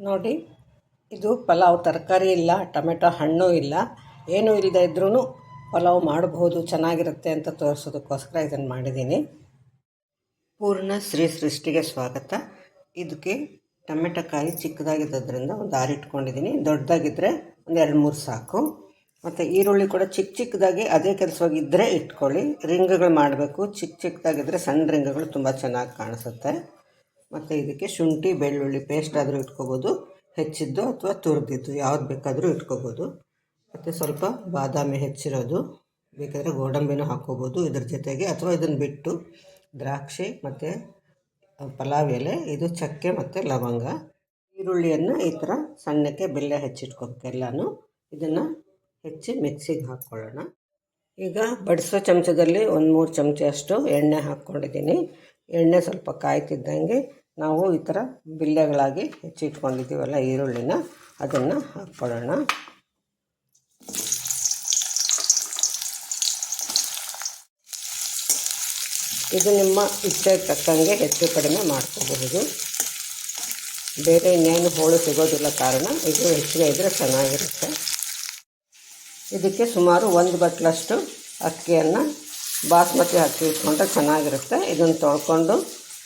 ನೋಡಿ, ಇದು ಪಲಾವ್ ತರಕಾರಿ ಇಲ್ಲ, ಟೊಮೆಟೊ ಹಣ್ಣು ಇಲ್ಲ, ಏನೂ ಇಲ್ಲದೆ ಇದ್ರೂ ಪಲಾವ್ ಮಾಡಬಹುದು ಚೆನ್ನಾಗಿರುತ್ತೆ ಅಂತ ತೋರಿಸೋದಕ್ಕೋಸ್ಕರ ಇದನ್ನು ಮಾಡಿದ್ದೀನಿ. ಪೂರ್ಣ ಶ್ರೀ ಸೃಷ್ಟಿಗೆ ಸ್ವಾಗತ. ಇದಕ್ಕೆ ಟೊಮೆಟೊ ಕಾಯಿ ಚಿಕ್ಕದಾಗಿದ್ದರಿಂದ ಒಂದು ದಾರಿ ಇಟ್ಕೊಂಡಿದ್ದೀನಿ. ದೊಡ್ಡದಾಗಿದ್ದರೆ ಒಂದು ಎರಡು ಮೂರು ಸಾಕು. ಮತ್ತು ಈರುಳ್ಳಿ ಕೂಡ ಚಿಕ್ಕ ಚಿಕ್ಕದಾಗಿ ಅದೇ ಕೆಲಸವಾಗಿದ್ದರೆ ಇಟ್ಕೊಳ್ಳಿ. ರಿಂಗ್ಗಳು ಮಾಡಬೇಕು. ಚಿಕ್ಕ ಚಿಕ್ಕದಾಗಿದ್ದರೆ ಸಣ್ಣ ರಿಂಗ್ಗಳು ತುಂಬ ಚೆನ್ನಾಗಿ ಕಾಣಿಸುತ್ತೆ. ಮತ್ತು ಇದಕ್ಕೆ ಶುಂಠಿ, ಬೆಳ್ಳುಳ್ಳಿ ಪೇಸ್ಟ್ ಆದರೂ ಇಟ್ಕೋಬೋದು. ಹೆಚ್ಚಿದ್ದು ಅಥವಾ ತುರಿದಿದ್ದು ಯಾವ್ದು ಬೇಕಾದರೂ ಇಟ್ಕೋಬೋದು. ಮತ್ತು ಸ್ವಲ್ಪ ಬಾದಾಮಿ ಹೆಚ್ಚಿರೋದು. ಬೇಕಾದರೆ ಗೋಡಂಬಿನೂ ಹಾಕ್ಕೋಬೋದು ಇದ್ರ ಜೊತೆಗೆ. ಅಥವಾ ಇದನ್ನು ಬಿಟ್ಟು ದ್ರಾಕ್ಷಿ ಮತ್ತು ಪಲಾವ್ ಎಲೆ, ಇದು ಚಕ್ಕೆ ಮತ್ತು ಲವಂಗ. ಈರುಳ್ಳಿಯನ್ನು ಈ ಥರ ಸಣ್ಣಕ್ಕೆ ಬೆಲ್ಲ ಹೆಚ್ಚಿಟ್ಕೋಬೇಕೆಲ್ಲನೂ ಇದನ್ನು ಹೆಚ್ಚಿ ಮಿಕ್ಸಿಗೆ ಹಾಕ್ಕೊಳ್ಳೋಣ ಈಗ ಬಡಿಸೋ ಚಮಚದಲ್ಲಿ ಒಂದು ಮೂರು ಚಮಚ ಅಷ್ಟು ಎಣ್ಣೆ ಹಾಕ್ಕೊಂಡಿದ್ದೀನಿ. ಎಣ್ಣೆ ಸ್ವಲ್ಪ ಕಾಯ್ತಿದ್ದಂಗೆ ನಾವು ಈ ಥರ ಬಿಲ್ಲೆಗಳಾಗಿ ಹೆಚ್ಚಿಟ್ಕೊಂಡಿದ್ದೀವಲ್ಲ ಈರುಳ್ಳಿನ, ಅದನ್ನು ಹಾಕ್ಕೊಳ್ಳೋಣ. ಇದು ನಿಮ್ಮ ಇಚ್ಛೆಗೆ ತಕ್ಕಂಗೆ ಹೆಚ್ಚು ಕಡಿಮೆ ಮಾಡ್ಕೋಬಹುದು. ಬೇರೆ ಇನ್ನೇನು ಹೋಳು ಸಿಗೋದಿಲ್ಲ ಕಾರಣ ಇದು ಹೆಚ್ಚಿಗೆ ಇದ್ದರೆ ಚೆನ್ನಾಗಿರುತ್ತೆ. ಇದಕ್ಕೆ ಸುಮಾರು ಒಂದು ಬಟ್ಲಷ್ಟು ಅಕ್ಕಿಯನ್ನು ಬಾಸ್ಮತಿ ಅಕ್ಕಿ ಇಟ್ಕೊಂಡ್ರೆ ಚೆನ್ನಾಗಿರುತ್ತೆ. ಇದನ್ನು ತೊಳ್ಕೊಂಡು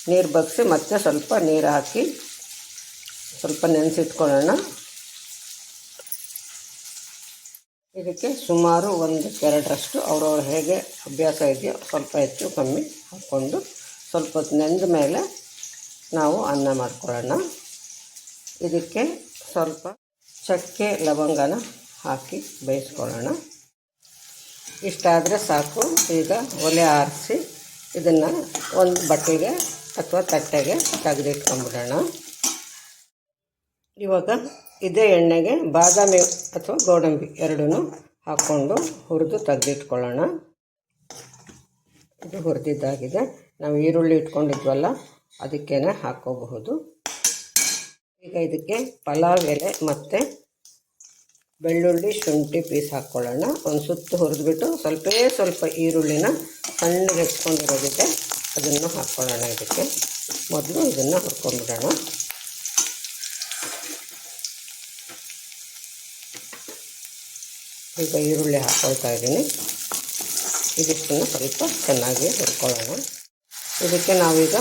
ನೀರು ಬಗ್ಸಿ ಮತ್ತೆ ಸ್ವಲ್ಪ ನೀರು ಹಾಕಿ ಸ್ವಲ್ಪ ನೆನೆಸಿಟ್ಕೊಳ್ಳೋಣ. ಇದಕ್ಕೆ ಸುಮಾರು ಒಂದು ಎರಡರಷ್ಟು ಅವ್ರವ್ರು ಹೇಗೆ ಅಭ್ಯಾಸ ಇದೆಯೋ ಸ್ವಲ್ಪ ಹೆಚ್ಚು ಕಮ್ಮಿ ಹಾಕ್ಕೊಂಡು ಸ್ವಲ್ಪ ನೆಂದ ಮೇಲೆ ನಾವು ಅನ್ನ ಮಾಡ್ಕೊಳ್ಳೋಣ. ಇದಕ್ಕೆ ಸ್ವಲ್ಪ ಚಕ್ಕೆ, ಲವಂಗನ ಹಾಕಿ ಬೇಯಿಸ್ಕೊಳ್ಳೋಣ. ಇಷ್ಟಾದರೆ ಸಾಕು. ಈಗ ಒಲೆ ಆರಿಸಿ ಇದನ್ನು ಒಂದು ಬಟ್ಟೆಗೆ ಅಥವಾ ತಟ್ಟೆಗೆ ತೆಗೆದಿಟ್ಕೊಂಡ್ಬಿಡೋಣ ಇವಾಗ ಇದೇ ಎಣ್ಣೆಗೆ ಬಾದಾಮಿ ಅಥವಾ ಗೋಡಂಬಿ ಎರಡೂ ಹಾಕ್ಕೊಂಡು ಹುರಿದು ತೆಗೆದಿಟ್ಕೊಳ್ಳೋಣ. ಇದು ಹುರಿದಿದ್ದಾಗಿದೆ. ನಾವು ಈರುಳ್ಳಿ ಇಟ್ಕೊಂಡಿದ್ವಲ್ಲ, ಅದಕ್ಕೇನೆ ಹಾಕ್ಕೋಬಹುದು ಈಗ ಇದಕ್ಕೆ ಪಲಾವ್ ಎಲೆ ಮತ್ತು ಬೆಳ್ಳುಳ್ಳಿ ಶುಂಠಿ ಪೀಸ್ ಹಾಕ್ಕೊಳ್ಳೋಣ. ಒಂದು ಸುತ್ತು ಹುರಿದ್ಬಿಟ್ಟು ಸ್ವಲ್ಪೇ ಸ್ವಲ್ಪ ಈರುಳ್ಳಿನ ಸಣ್ಣಗೆ ಹೆಚ್ಕೊಂಡಿರೋದಿದೆ, ಅದನ್ನು ಹಾಕ್ಕೊಳ್ಳೋಣ ಇದಕ್ಕೆ. ಮೊದಲು ಇದನ್ನು ಹುರ್ಕೊಂಡ್ಬಿಡೋಣ. ಈಗ ಈರುಳ್ಳಿ ಹಾಕ್ಕೊಳ್ತಾ ಇದ್ದೀನಿ. ಇದಿಷ್ಟನ್ನು ಸ್ವಲ್ಪ ಚೆನ್ನಾಗಿ ಹುರ್ಕೊಳ್ಳೋಣ. ಇದಕ್ಕೆ ನಾವೀಗ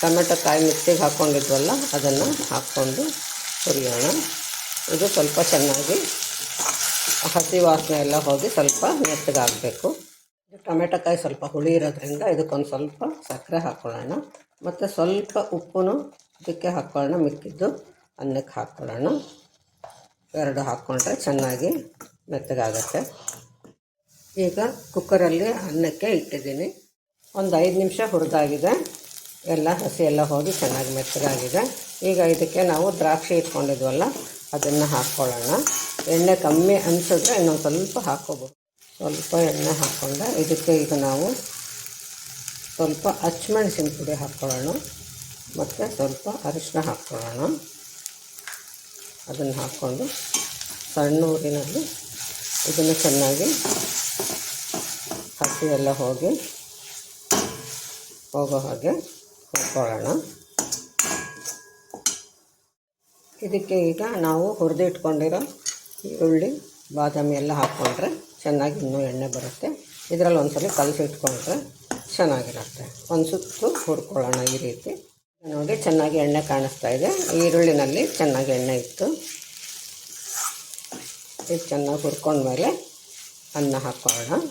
ಟೊಮೆಟೊ ಕಾಯಿ ಮಿಕ್ಸಿಗೆ ಹಾಕ್ಕೊಂಡಿದ್ವಲ್ಲ ಅದನ್ನು ಹಾಕ್ಕೊಂಡು ಹುರಿಯೋಣ. ಇದು ಸ್ವಲ್ಪ ಚೆನ್ನಾಗಿ ಹಸಿ ವಾಸನೆ ಎಲ್ಲ ಹೋಗಿ ಸ್ವಲ್ಪ ಮೆತ್ತಗಾಗಬೇಕು. ಟೊಮೆಟೊ ಕಾಯಿ ಸ್ವಲ್ಪ ಹುಳಿ ಇರೋದ್ರಿಂದ ಇದಕ್ಕೊಂದು ಸ್ವಲ್ಪ ಸಕ್ಕರೆ ಹಾಕ್ಕೊಳ್ಳೋಣ ಮತ್ತು ಸ್ವಲ್ಪ ಉಪ್ಪು ಇದಕ್ಕೆ ಹಾಕ್ಕೊಳ್ಳೋಣ ಮಿಕ್ಕಿದ್ದು ಅನ್ನಕ್ಕೆ ಹಾಕ್ಕೊಳ್ಳೋಣ ಎರಡು ಹಾಕ್ಕೊಂಡ್ರೆ ಚೆನ್ನಾಗಿ ಮೆತ್ತಗಾಗತ್ತೆ. ಈಗ ಕುಕ್ಕರಲ್ಲಿ ಅನ್ನಕ್ಕೆ ಇಟ್ಟಿದ್ದೀನಿ. ಒಂದು ಐದು ನಿಮಿಷ ಹುರಿದಾಗಿದೆ. ಎಲ್ಲ ಹಸಿ ಎಲ್ಲ ಹೋಗಿ ಚೆನ್ನಾಗಿ ಮೆತ್ತಗಾಗಿದೆ. ಈಗ ಇದಕ್ಕೆ ನಾವು ದ್ರಾಕ್ಷಿ ಇಟ್ಕೊಂಡಿದ್ವಲ್ಲ ಅದನ್ನು ಹಾಕ್ಕೊಳ್ಳೋಣ ಎಣ್ಣೆ ಕಮ್ಮಿ ಅನಿಸಿದ್ರೆ ಇನ್ನೊಂದು ಸ್ವಲ್ಪ ಹಾಕ್ಕೋಬೋದು ಸ್ವಲ್ಪ ಎಣ್ಣೆ ಹಾಕ್ಕೊಂಡು ಇದಕ್ಕೆ ಈಗ ನಾವು ಸ್ವಲ್ಪ ಹಚ್ಮೆಣ್ಸಿನ ಪುಡಿ ಹಾಕ್ಕೊಳ್ಳೋಣ ಮತ್ತು ಸ್ವಲ್ಪ ಅರಿಶಿನ ಹಾಕ್ಕೊಳ್ಳೋಣ ಅದನ್ನು ಹಾಕ್ಕೊಂಡು ಸಣ್ಣ ಊರಿನಲ್ಲಿ ಇದನ್ನು ಚೆನ್ನಾಗಿ ಹಸಿ ಎಲ್ಲ ಹೋಗಿ, ಹೋಗೋ ಹಾಗೆ ಹುರ್ಕೊಳ್ಳೋಣ ಇದಕ್ಕೆ ಈಗ ನಾವು ಹುರಿದಿಟ್ಕೊಂಡಿರೋ ಈರುಳ್ಳಿ, ಬಾದಾಮಿ ಎಲ್ಲ ಹಾಕ್ಕೊಂಡ್ರೆ ಚೆನ್ನಾಗಿ ಇನ್ನೂ ಎಣ್ಣೆ ಬರುತ್ತೆ. ಇದರಲ್ಲಿ ಒಂದ್ಸಲ ಕಲಸಿಟ್ಕೊಂಡ್ರೆ ಚೆನ್ನಾಗಿರುತ್ತೆ. ಒಂದು ಸುತ್ತು ಹುರ್ಕೊಳ್ಳೋಣ ಈ ರೀತಿ. ನೋಡಿ, ಚೆನ್ನಾಗಿ ಎಣ್ಣೆ ಕಾಣಿಸ್ತಾ ಇದೆ. ಈರುಳ್ಳಿನಲ್ಲಿ ಚೆನ್ನಾಗಿ ಎಣ್ಣೆ ಇತ್ತು. ಇದು ಚೆನ್ನಾಗಿ ಹುರ್ಕೊಂಡ್ಮೇಲೆ ಅನ್ನ ಹಾಕ್ಕೊಳ್ಳೋಣ.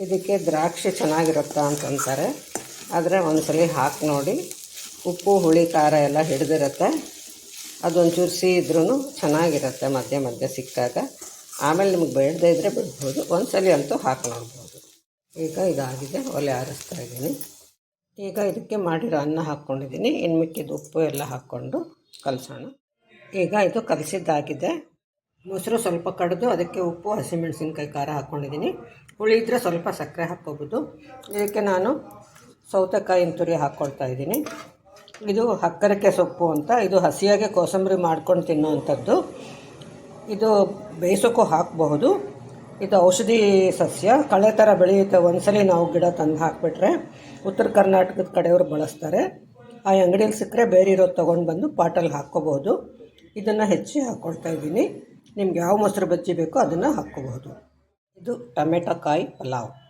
ಇದಕ್ಕೆ ದ್ರಾಕ್ಷಿ ಚೆನ್ನಾಗಿರುತ್ತಾ ಅಂತಂತಾರೆ. ಆದರೆ ಒಂದ್ಸಲ ಹಾಕಿ ನೋಡಿ. ಉಪ್ಪು, ಹುಳಿ, ಖಾರ ಎಲ್ಲ ಹಿಡಿದಿರುತ್ತೆ. ಅದೊಂಚೂರು ಇದ್ರೂ ಚೆನ್ನಾಗಿರುತ್ತೆ, ಮಧ್ಯೆ ಮಧ್ಯೆ ಸಿಕ್ಕಾಗ. ಆಮೇಲೆ ನಿಮಗೆ ಬೇಡದೇ ಇದ್ದರೆ ಬಿಡ್ಬೋದು. ಒಂದ್ಸಲ ಅಂತೂ ಹಾಕಿ ನೋಡ್ಬೋದು. ಈಗ ಇದಾಗಿದೆ, ಒಲೆ ಆರಿಸ್ತಾ ಇದ್ದೀನಿ. ಈಗ ಇದಕ್ಕೆ ಮಾಡಿರೋ ಅನ್ನ ಹಾಕ್ಕೊಂಡಿದ್ದೀನಿ. ಇನ್ನು ಮಿಕ್ಕಿದ ಉಪ್ಪು ಎಲ್ಲ ಹಾಕ್ಕೊಂಡು ಕಲಸೋಣ. ಈಗ ಇದು ಕಲಸಿದ್ದಾಗಿದೆ. ಮೊಸರು ಸ್ವಲ್ಪ ಕಡಿದು ಅದಕ್ಕೆ ಉಪ್ಪು, ಹಸಿಮೆಣಸಿನ್ಕಾಯಿ, ಖಾರ ಹಾಕ್ಕೊಂಡಿದ್ದೀನಿ. ಹುಳಿ ಇದ್ದರೆ ಸ್ವಲ್ಪ ಸಕ್ಕರೆ ಹಾಕ್ಕೋಬೋದು. ಇದಕ್ಕೆ ನಾನು ಸೌತೆಕಾಯಿನ ತುರಿ ಹಾಕ್ಕೊಳ್ತಾ ಇದ್ದೀನಿ. ಇದು ಹಕ್ಕರಕ್ಕೆ ಸೊಪ್ಪು ಅಂತ, ಇದು ಹಸಿಯಾಗೆ ಕೋಸಂಬರಿ ಮಾಡ್ಕೊಂಡು ತಿನ್ನುವಂಥದ್ದು. ಇದು ಬೇಯಿಸೋಕ್ಕೂ ಹಾಕಬಹುದು. ಇದು ಔಷಧಿ ಸಸ್ಯ, ಕಳೆ ಥರ ಬೆಳೆಯುತ್ತೆ. ಒಂದ್ಸಲಿ ನಾವು ಗಿಡ ತಂದು ಹಾಕಿಬಿಟ್ರೆ ಉತ್ತರ ಕರ್ನಾಟಕದ ಕಡೆಯವರು ಬಳಸ್ತಾರೆ. ಆ ಅಂಗಡಿಯಲ್ಲಿ ಸಿಕ್ಕರೆ ಬೇರೆ ಇರೋದು ತೊಗೊಂಡು ಬಂದು ಪಾಟಲ್ಲಿ ಹಾಕ್ಕೋಬಹುದು. ಇದನ್ನು ಹೆಚ್ಚಿ ಹಾಕ್ಕೊಳ್ತಾ ಇದ್ದೀನಿ. ನಿಮ್ಗೆ ಯಾವ ಮೊಸರು ಬಜ್ಜಿ ಬೇಕೋ ಅದನ್ನು ಹಾಕ್ಕೋಬಹುದು. ಇದು ಟೊಮೆಟೊ ಕಾಯಿ ಪಲಾವ್.